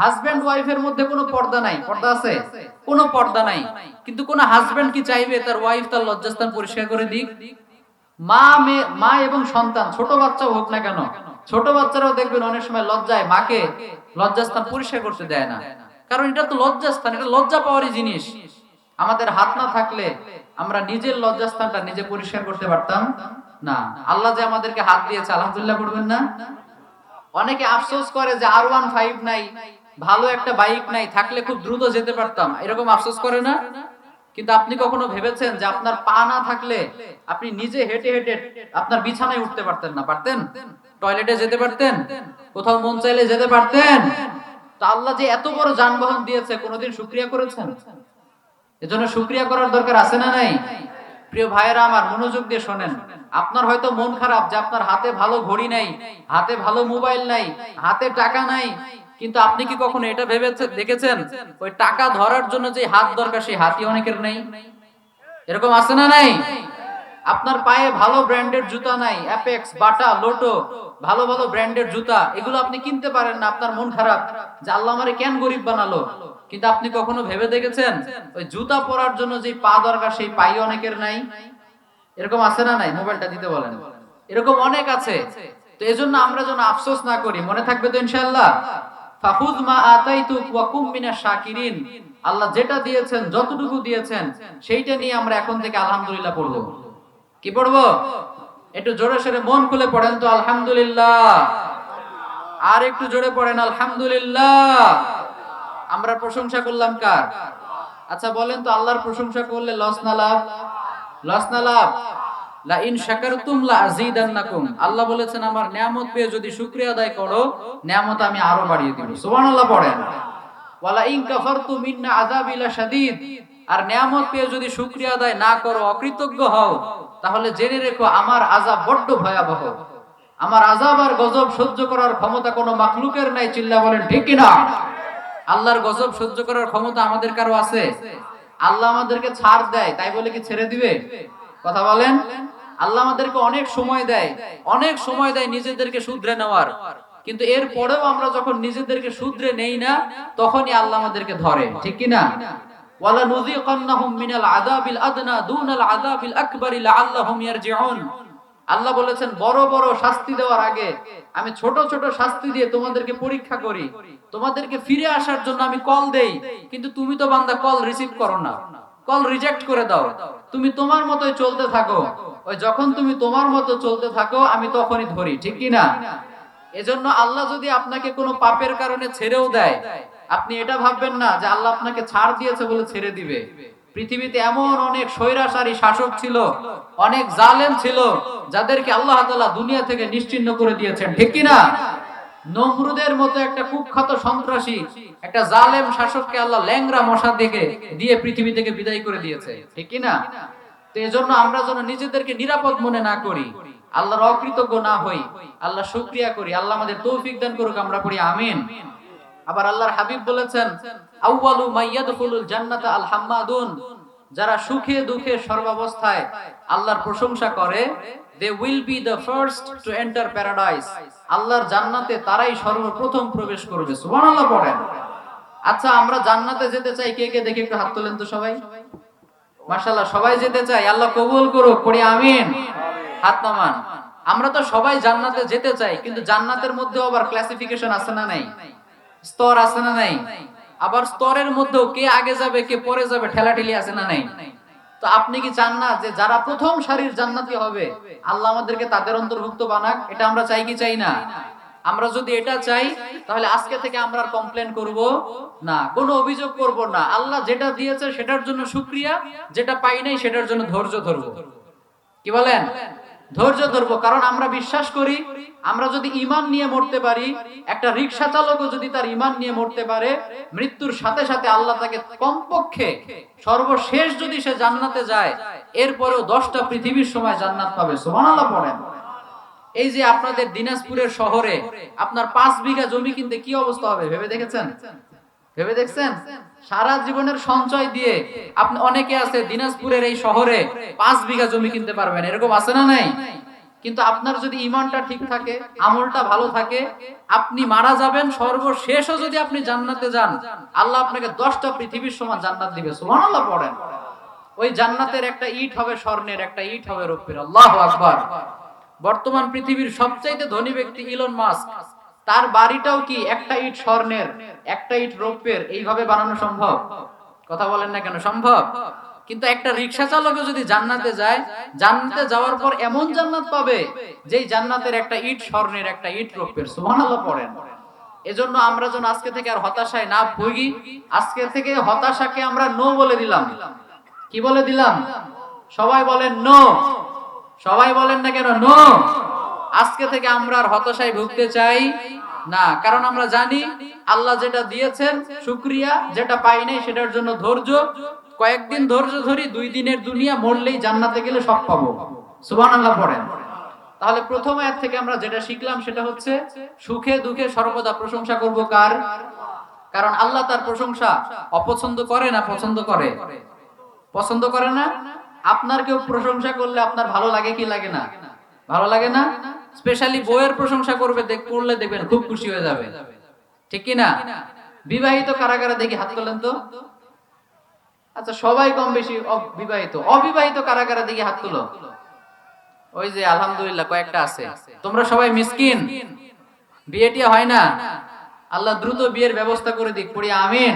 Husband ওয়াইফের মধ্যে কোনো পর্দা নাই। পর্দা আছে? কোনো পর্দা নাই। কিন্তু কোন হাজবেন্ড কি চাইবে? তার ওয়াইফ তার লজ্জাস্থান পরিষ্কার করে দিক। মা মা এবং সন্তান, ছোট বাচ্চাও হোক না কেন, ছোট বাচ্চারাও দেখবেন অনেক সময় লজ্জায় মাকে লজ্জাস্থান পরিষ্কার করতে দেয় না। কারণ এটা তো লজ্জাস্থান, এটা লজ্জা পাওয়ারই জিনিস। আমাদের হাত না থাকলে আমরা নিজের লজ্জাস্থানটা নিজে পরিষ্কার করতে পারতাম না। আল্লাহ যে আমাদেরকে হাত দিয়েছে, আলহামদুলিল্লাহ করবেন না? অনেকে আফসোস করে যে আর ওয়ান ফাইভ নাই। ভালো একটা বাইক নাই, থাকলে খুব দ্রুত যেতে পারতাম। এরকম আফসোস করে না? কিন্তু আপনি কখনো ভেবেছেন যে আপনার পা না থাকলে আপনি নিজে হেঁটে হেঁটে আপনার বিছানায় উঠতে পারতেন না? পারতেন? টয়লেটে যেতে পারতেন? কোথাও মন চাইলে যেতে পারতেন? তো আল্লাহ যে এত বড় যানবাহন দিয়েছে, কোনোদিন শুক্রিয়া করেছেন? এজন্য শুক্রিয়া করার দরকার আছে না নাই? প্রিয় ভাইয়েরা আমার মনোযোগ দিয়ে শোনেন। আপনার হয়তো মন খারাপ যে আপনার হাতে ভালো ঘড়ি নাই, হাতে ভালো মোবাইল নাই, হাতে টাকা নাই কিন্তু আপনি কি কখনো এটা ভেবেছেন দেখেছেন? ওই টাকা ধরার জন্য যে হাত দরকার, সেই হাতই অনেকের নেই। এরকম আছে না নাই? আপনার পায়ে ভালো ব্র্যান্ডের জুতা নাই, অ্যাপেক্স, বাটা, লোটো, ভালো ভালো ব্র্যান্ডের জুতা, এগুলো আপনি কিনতে পারেন না, আপনার মন খারাপ। যে আল্লাহ আমারে কেন গরিব বানালো? কিন্তু আপনি কখনো ভেবে দেখেছেন? ওই জুতা পরার জন্য যে পা দরকার, সেই পাই অনেকের নাই? এরকম আছে না নাই? মোবাইলটা দিতে বলেন। এরকম অনেক আছে। তো এজন্য আমরা যেন আফসোস না করি। মনে থাকবে তো ইনশাআল্লাহ? আল্লাহ যেটা দিয়েছেন, যতটুকু দিয়েছেন, সেইটা নিয়ে আমরা এখন থেকে আলহামদুলিল্লাহ পড়ব। কি পড়ব? একটু জোরে সোরে মন খুলে পড়েন তো, আলহামদুলিল্লাহ। আর একটু জোরে পড়েন, আলহামদুলিল্লাহ। আমরা প্রশংসা করলাম কার? আচ্ছা বলেন তো, আল্লাহর প্রশংসা করলে লস না লাভ? লস না লাভ? আল্লাহ বলেছেন, আমার নিয়ামত পেয়ে যদি আদায় করো, নিয়ামত আমি আরও বাড়িয়ে দিব। পড়েন। ওয়ালা ইন আর নিয়ামত পেয়ে যদি আদায় না করো, অকৃতজ্ঞ হও, তাহলে জেনে রেখো, আমার আযাব বড্ড ভয়াবহ। আমার আযাব আর গজব সহ্য করার ক্ষমতা কোনো মাখলুকের নাই, চিল্লা বলেন, ঠিক কি না আল্লাহর গজব সহ্য করার ক্ষমতা আমাদের কারও আছে? আল্লাহ আমাদেরকে ছাড় দেয়, তাই বলে কি ছেড়ে দিবে? কথা বলেন? আল্লাহ আমাদেরকে অনেক সময় দেয়, অনেক সময় দেয় নিজেদেরকে শুধরে নেওয়ার। কিন্তু এর পরেও আমরা যখন নিজেদেরকে শুধরে নেই না, তখনই আল্লাহ আমাদেরকে ধরে, ঠিক কি না ওয়ালা নুযিকান্নাহুম মিনাল আযাবিল আদনা দুনাল আযাবিল আকবারি লাআল্লাহুম ইয়ারজিউন। আল্লাহ বলেছেন, বড় বড় শাস্তি দেওয়ার আগে আমি ছোট ছোট শাস্তি দিয়ে তোমাদেরকে পরীক্ষা করি। তোমাদেরকে ফিরে আসার জন্য আমি কল দেই, কিন্তু তুমি তো বান্দা কল রিসিভ করো না। কল রিজেক্ট করে দাও। তুমি তোমার মতোই চলতে থাকো। ওই যখন তুমি তোমার মতো চলতে থাকো, আমি তখনই ধরি, ঠিক কি না এজন্য আল্লাহ যদি আপনাকে কোনো পাপের কারণে ছেড়েও দেয়, আপনি এটা ভাববেন না যে আল্লাহ আপনাকে ছাড় দিয়েছে বলে ছেড়ে দিবে। পৃথিবীতে এমন অনেক স্বৈরাচারী শাসক ছিল, অনেক জালেম ছিল, যাদেরকে আল্লাহ তাআলা দুনিয়া থেকে নিশ্চিন্ন করে দিয়েছেন, ঠিক কি না নমরুদের মতো একটা কুখ্যাত সন্ত্রাসী, একটা জালেম শাসককে আল্লাহ ল্যাংরা মশা দেখে দিয়ে পৃথিবী থেকে বিদায় করে দিয়েছে, ঠিক কি না তো এজন্য আমরা যেন নিজেদেরকে নিরাপদ মনে না করি। আল্লাহর অকৃতজ্ঞ না হই। আল্লাহ শুকরিয়া করি। আল্লাহ আমাদের তৌফিক দান করুক, আমরা পড়ি আমিন। আবার আল্লাহর হাবিব বলেছেন আউয়ালু মাইয়াদখুলুল জান্নাতা আল হাম্মাদুন। যারা সুখে দুঃখে সর্বাবস্থায় আল্লাহর প্রশংসা করে they will be the first to enter paradise আল্লাহর জান্নাতে তারাই সর্বপ্রথম প্রবেশ করবে। সুবহানাল্লাহ পড়েন আচ্ছা আমরা জান্নাতে যেতে চাই, কে কে? দেখে একটু হাত তোলেন তো সবাই। মাশাআল্লাহ, সবাই যেতে চাই আল্লাহ কবুল করুক, পড়ি আমিন। হাত নামান। আমরা তো সবাই জান্নাতে যেতে চাই, কিন্তু জান্নাতের মধ্যে আবার ক্লাসিফিকেশন আছে না নাই? স্তর আছে না নাই? আবার স্তরের মধ্যেও কে আগে যাবে, কে পরে যাবে, ঠেলাঠেলি আছে না নাই? তো আপনি কি চান না যে যারা প্রথম সারির জান্নাতি হবে, আল্লাহ আমাদেরকে তাদের অন্তর্ভুক্ত বানাক? এটা আমরা চাই কি চাই না? আমরা যদি এটা চাই, তাহলে আজকে থেকে আমরা আর কমপ্লেন করব না। কোনো অভিযোগ করব না। আল্লাহ যেটা দিয়েছে সেটার জন্য শুক্রিয়া, যেটা পাই নাই সেটার জন্য ধৈর্য ধরবো। কি বলেন? ধৈর্য ধরবো, কারণ আমরা বিশ্বাস করি, আমরা যদি ইমান নিয়ে মরতে পারি, একটা রিক্সা চালকও যদি তার ইমান নিয়ে মরতে পারে, মৃত্যুর সাথে সাথে আল্লাহ তাকে কমপক্ষে সর্বশেষ যদি সে জান্নাতে যায়, এরপরেও দশটা পৃথিবীর সময় জান্নাত পাবে। সুবহানাল্লাহ পড়েন। এই যে আপনাদের দিনাজপুরের শহরে আপনার পাঁচ বিঘা জমি কিনতে কি অবস্থা হবে? ভেবে দেখেছেন? ভেবে দেখছেন? সারা জীবনের সঞ্চয় দিয়ে আপনি অনেকে আছে দিনাজপুরের এই শহরে পাঁচ বিঘা জমি কিনতে পারবেন। এরকম আছে না নাই? কিন্তু আপনার যদি ইমানটা ঠিক থাকে, আমলটা ভালো থাকে, আপনি মারা যাবেন, সর্বশেষও যদি আপনি জান্নাতে যান, আল্লাহ আপনাকে দশটা পৃথিবীর সমান জান্নাত দিবে। সুবহানাল্লাহ পড়েন। ওই জান্নাতের একটা ইট হবে স্বর্ণের, একটা ইট হবে রৌপ্যের। আল্লাহু আকবার। বর্তমান পৃথিবীর সবচাইতে ধনী ব্যক্তি ইলন মাস্ক তার বাড়িটাও কি একটা ইট স্বর্ণের, একটা ইট রৌপ্যের, এইভাবে বানানো সম্ভব? কথা বলেন না কেন, সম্ভব? কিন্তু একটা রিক্সা চালকও যদি জান্নাতে যায়, জান্নাতে যাওয়ার পর এমন জান্নাত পাবে, যেই জান্নাতের একটা ইট স্বর্ণের, একটা ইট রৌপ্যের। সুবহানাল্লাহ পড়েন। এজন্য আমরা যেন আজকে থেকে আর হতাশায় না ভুগি, আজকে থেকে হতাশাকে আমরা নো বলে দিলাম। কি বলে দিলাম? সবাই বলেন নো সবাই বলেন না কেন, নো। আজকে থেকে আমরা আর হতাশায় ভুগতে চাই না। কারণ আমরা জানি আল্লাহ যেটা দিয়েছেন, শুক্রিয়া যেটা পাই নাই সেটার জন্য ধৈর্য। কয়েকদিন ধৈর্য ধরি, দুই দিনের দুনিয়া মরলেই জান্নাতে গেলে সব পাবো। সুবান আল্লাহ পড়েন। তাহলে প্রথম আয়াত থেকে আমরা যেটা শিখলাম সেটা হচ্ছে, সুখে দুঃখে সর্বদা প্রশংসা করব কার? কারণ আল্লাহ তার প্রশংসা অপছন্দ করে না পছন্দ করে? পছন্দ করে না? আপনার কেউ প্রশংসা করলে আপনার ভালো লাগে কি লাগে না? ভালো লাগে না? স্পেশালি বইয়ের প্রশংসা করবে, দেখ করলে দেখবেন খুব খুশি হয়ে যাবে। ঠিক কি না বিবাহিত কারা কারা দেখি, হাত তোলেন তো। আচ্ছা সবাই কম বেশি বিবাহিত। অবিবাহিত কারা কারা দেখি হাত তুলো। ওই যে আলহামদুলিল্লাহ কয়েকটা আছে। তোমরা সবাই মিসকিন। বিয়েটিয়া হয় না? আল্লাহ দ্রুত বিয়ের ব্যবস্থা করে দিক, পড়ি, আমিন।